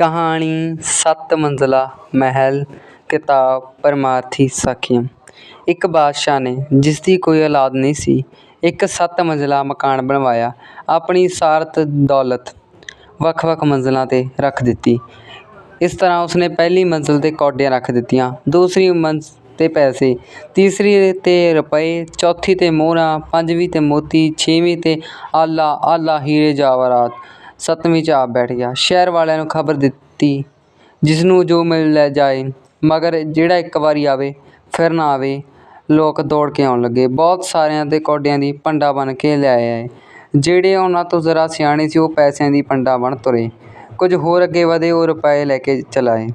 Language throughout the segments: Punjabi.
ਕਹਾਣੀ ਸੱਤ ਮੰਜ਼ਲਾ ਮਹਿਲ, ਕਿਤਾਬ ਪਰਮਾਰਥੀ ਸਾਖੀਆਂ। ਇੱਕ ਬਾਦਸ਼ਾਹ ਨੇ ਜਿਸ ਦੀ ਕੋਈ ਔਲਾਦ ਨਹੀਂ ਸੀ, ਇੱਕ ਸੱਤ ਮੰਜ਼ਲਾ ਮਕਾਨ ਬਣਵਾਇਆ, ਆਪਣੀ ਸਾਰਤ ਦੌਲਤ ਵੱਖ ਵੱਖ ਮੰਜ਼ਲਾਂ 'ਤੇ ਰੱਖ ਦਿੱਤੀ। ਇਸ ਤਰ੍ਹਾਂ ਉਸਨੇ ਪਹਿਲੀ ਮੰਜ਼ਲ 'ਤੇ ਕੌਡੀਆਂ ਰੱਖ ਦਿੱਤੀਆਂ, ਦੂਸਰੀ ਮੰਜ਼ਲ 'ਤੇ ਪੈਸੇ, ਤੀਸਰੀ 'ਤੇ ਰੁਪਏ, ਚੌਥੀ 'ਤੇ ਮੋਹਰਾਂ, ਪੰਜਵੀਂ 'ਤੇ ਮੋਤੀ, ਛੇਵੀਂ 'ਤੇ ਆਲਾ ਆਲਾ ਹੀਰੇ ਜਵਾਹਰਾਤ ਸੱਤਵੀਂ 'ਚ ਆਪ ਬੈਠ ਗਿਆ। ਸ਼ਹਿਰ ਵਾਲਿਆਂ ਨੂੰ ਖਬਰ ਦਿੱਤੀ ਜਿਸ ਨੂੰ ਜੋ ਮਿਲ ਲੈ ਜਾਏ, ਮਗਰ ਜਿਹੜਾ ਇੱਕ ਵਾਰੀ ਆਵੇ, ਫਿਰ ਨਾ ਆਵੇ, ਲੋਕ ਦੌੜ ਕੇ ਆਉਣ ਲੱਗੇ। ਬਹੁਤ ਸਾਰਿਆਂ ਦੇ ਕੌਡਿਆਂ ਦੀ ਪੰਡਾ ਬਣ ਕੇ ਲੈ ਆਏ। ਜਿਹੜੇ ਉਹਨਾਂ ਤੋਂ ਜ਼ਰਾ ਸਿਆਣੇ ਸੀ, ਉਹ ਪੈਸਿਆਂ ਦੀ ਪੰਡਾ ਬਣ ਤੁਰੇ। ਕੁਝ ਹੋਰ ਅੱਗੇ ਵਧੇ, ਉਹ ਰੁਪਏ ਲੈ ਕੇ ਚਲਾਏ।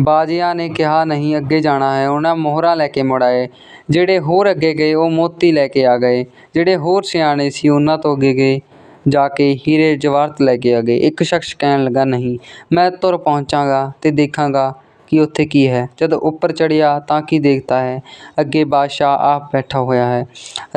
ਬਾਜੀਆਂ ਨੇ ਕਿਹਾ, ਨਹੀਂ, ਅੱਗੇ ਜਾਣਾ ਹੈ। ਉਹਨਾਂ ਮੋਹਰਾਂ ਲੈ ਕੇ ਮੁੜ ਆਏ। ਜਿਹੜੇ ਹੋਰ ਅੱਗੇ ਗਏ, ਉਹ ਮੋਤੀ ਲੈ ਕੇ ਆ ਗਏ। ਜਿਹੜੇ ਹੋਰ ਸਿਆਣੇ ਸੀ, ਉਹਨਾਂ ਤੋਂ ਅੱਗੇ ਗਏ। ਜਾ ਕੇ ਹੀਰੇ ਜਵਾਹਰਤ ਲੈ ਕੇ ਆ ਗਏ। ਇੱਕ ਸ਼ਖਸ ਕਹਿਣ ਲੱਗਾ, ਨਹੀਂ, ਮੈਂ ਤੁਰ ਪਹੁੰਚਾਂਗਾ ਤੇ ਦੇਖਾਂਗਾ ਕਿ ਉੱਥੇ ਕੀ ਹੈ। ਜਦੋਂ ਉੱਪਰ ਚੜਿਆ ਤਾਂ ਕੀ ਦੇਖਦਾ ਹੈ? ਅੱਗੇ ਬਾਦਸ਼ਾਹ ਆਪ ਬੈਠਾ ਹੋਇਆ ਹੈ।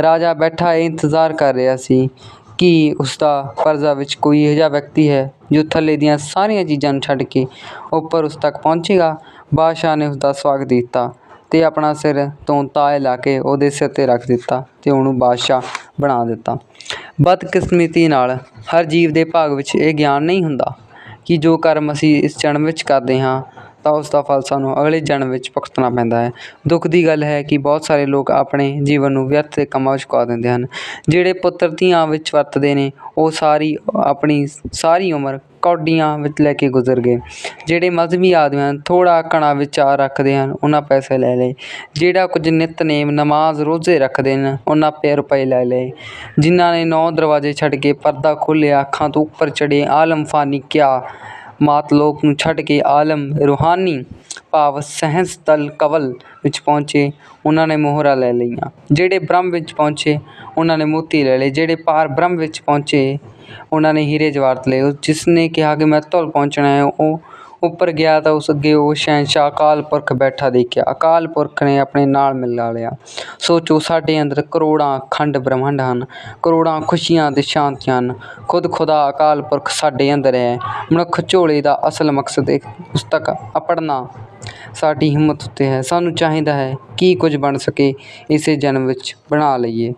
ਰਾਜਾ ਬੈਠਾ ਇਹ ਇੰਤਜ਼ਾਰ ਕਰ ਰਿਹਾ ਸੀ ਕਿ ਉਸਦਾ ਪਰਜਾ ਵਿੱਚ ਕੋਈ ਇਹੋ ਜਿਹਾ ਵਿਅਕਤੀ ਹੈ ਜੋ ਥੱਲੇ ਦੀਆਂ ਸਾਰੀਆਂ ਚੀਜ਼ਾਂ ਨੂੰ ਛੱਡ ਕੇ ਉੱਪਰ ਉਸ ਤੱਕ ਪਹੁੰਚੇਗਾ। ਬਾਦਸ਼ਾਹ ਨੇ ਉਸਦਾ ਸਵਾਗਤ ਕੀਤਾ। ਅਤੇ ਆਪਣਾ ਸਿਰ ਤੋਂ ਤਾਜ ਲਾ ਕੇ ਉਹਦੇ ਸਿਰ 'ਤੇ ਰੱਖ ਦਿੱਤਾ ਅਤੇ ਉਹਨੂੰ ਬਾਦਸ਼ਾਹ ਬਣਾ ਦਿੱਤਾ। ਬਦਕਿਸਮਤੀ ਨਾਲ ਹਰ ਜੀਵ ਦੇ ਭਾਗ ਵਿੱਚ ਇਹ ਗਿਆਨ ਨਹੀਂ ਹੁੰਦਾ ਕਿ ਜੋ ਕਰਮ ਅਸੀਂ ਇਸ ਜਨਮ ਵਿੱਚ ਕਰਦੇ ਹਾਂ, ਤਾਂ ਉਸ ਦਾ ਫਲ ਸਾਨੂੰ ਅਗਲੇ ਜਨਮ ਵਿੱਚ ਭੁਗਤਣਾ ਪੈਂਦਾ ਹੈ। ਦੁੱਖ ਦੀ ਗੱਲ ਹੈ ਕਿ ਬਹੁਤ ਸਾਰੇ ਲੋਕ ਆਪਣੇ ਜੀਵਨ ਨੂੰ ਵਿਅਰਥ ਦੇ ਕੰਮਾਂ ਵਿੱਚ ਖੁਆ ਦਿੰਦੇ ਹਨ। ਜਿਹੜੇ ਪੁੱਤਰ ਧੀਆਂ ਵਿੱਚ ਵਰਤਦੇ ਨੇ, ਉਹ ਸਾਰੀ ਆਪਣੀ ਸਾਰੀ ਉਮਰ ਕੌਡੀਆਂ ਵਿੱਚ ਲੈ ਕੇ ਗੁਜ਼ਰ ਗਏ। ਜਿਹੜੇ ਮਜ਼੍ਹਬੀ ਆਦਮੀ ਹਨ, ਥੋੜ੍ਹਾ ਘਣਾ ਵਿਚਾਰ ਰੱਖਦੇ ਹਨ, ਉਹਨਾਂ ਪੈਸੇ ਲੈ ਲਏ। ਜਿਹੜਾ ਕੁਝ ਨਿਤਨੇਮ ਨਮਾਜ਼ ਰੋਜ਼ੇ ਰੱਖਦੇ ਨੇ ਉਹਨਾਂ ਪੇ ਰੁਪਏ ਲੈ ਲਏ। ਜਿਨ੍ਹਾਂ ਨੇ ਨੌ ਦਰਵਾਜ਼ੇ ਛੱਡ ਕੇ ਪਰਦਾ ਖੋਲ੍ਹਿਆ, ਅੱਖਾਂ ਤੋਂ ਉੱਪਰ ਚੜ੍ਹੇ ਆਲਮ ਫਾਨੀ ਕਿਆ ਮਾਤ ਲੋਕ ਨੂੰ ਛੱਡ ਕੇ ਆਲਮ ਰੂਹਾਨੀ ਭਾਵ ਸਹਿੰਸ ਤਲ ਕਵਲ ਵਿੱਚ ਪਹੁੰਚੇ, ਉਹਨਾਂ ਨੇ ਮੋਹਰਾਂ ਲੈ ਲਈਆਂ। ਜਿਹੜੇ ਬ੍ਰਹਮ ਵਿੱਚ ਪਹੁੰਚੇ, ਉਹਨਾਂ ਨੇ ਮੋਤੀ ਲੈ ਲਏ ਜਿਹੜੇ ਪਾਰ ਬ੍ਰਹਮ ਵਿੱਚ ਪਹੁੰਚੇ, ਉਹਨਾਂ ਨੇ ਹੀਰੇ ਜਵਾਹਰਤ ਲਏ। ਜਿਸ ਨੇ ਕਿਹਾ ਕਿ ਮੈਂ ਤੁਲ ਪਹੁੰਚਣਾ ਹੈ, ਉਹ ਉੱਪਰ ਗਿਆ ਤਾਂ ਉਸ ਅੱਗੇ ਉਹ ਸ਼ਹਿਨਸ਼ਾਹ ਅਕਾਲ ਪੁਰਖ ਬੈਠਾ ਦੇਖਿਆ। ਅਕਾਲ ਪੁਰਖ ਨੇ ਆਪਣੇ ਨਾਲ ਮਿਲਾ ਲਿਆ। ਸੋਚੋ, ਸਾਡੇ ਅੰਦਰ ਕਰੋੜਾਂ ਖੰਡ ਬ੍ਰਹਮੰਡ ਹਨ। ਕਰੋੜਾਂ ਖੁਸ਼ੀਆਂ ਤੇ ਸ਼ਾਂਤੀਆਂ ਹਨ। ਖੁਦ ਖੁਦਾ ਅਕਾਲ ਪੁਰਖ ਸਾਡੇ ਅੰਦਰ ਹੈ। ਮਨੁੱਖ ਝੋਲੇ ਦਾ ਅਸਲ ਮਕਸਦ ਇੱਕ ਉਸ ਤੱਕ ਅਪੜਨਾ ਸਾਡੀ ਹਿੰਮਤ ਉੱਤੇ ਹੈ, ਸਾਨੂੰ ਚਾਹੀਦਾ ਹੈ ਕੀ ਕੁਝ ਬਣ ਸਕੇ, ਇਸੇ ਜਨਮ ਵਿੱਚ ਬਣਾ ਲਈਏ।